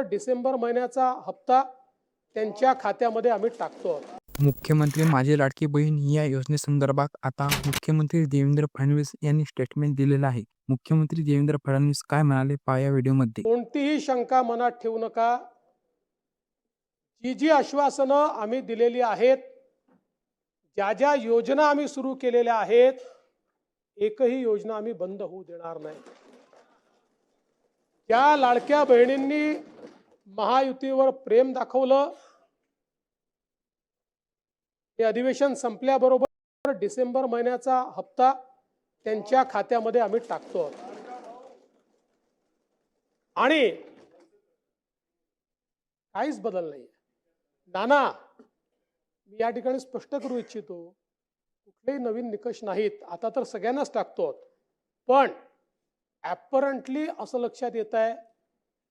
डिसेंबर महिन्याचा हप्ता त्यांच्या खात्यामध्ये आम्ही टाकतो. मुख्यमंत्री माझी लाडकी बहीण या योजनेसंदर्भात आता मुख्यमंत्री देवेंद्र फडणवीस यांनी स्टेटमेंट दिलेलं आहे. मुख्यमंत्री देवेंद्र फडणवीस काय म्हणाले पहा या व्हिडिओमध्ये. कोणतीही शंका मनात ठेवू नका. जी जी आश्वासनं आम्ही दिलेली आहेत ज्या ज्या योजना आम्ही सुरू केलेल्या आहेत एकही योजना आम्ही बंद होऊ देणार नाही. ज्या लाडक्या बहिणींनी महायुतीवर प्रेम दाखवलं. हे अधिवेशन संपल्याबरोबर डिसेंबर महिन्याचा हप्ता त्यांच्या खात्यामध्ये आम्ही टाकतो. आणि काहीच बदल नाही नाना मी या ठिकाणी स्पष्ट करू इच्छितो कुठलेही नवीन निकष नाहीत. आता तर सगळ्यांनाच टाकतो. पण ॲपरंटली असं लक्षात येत आहे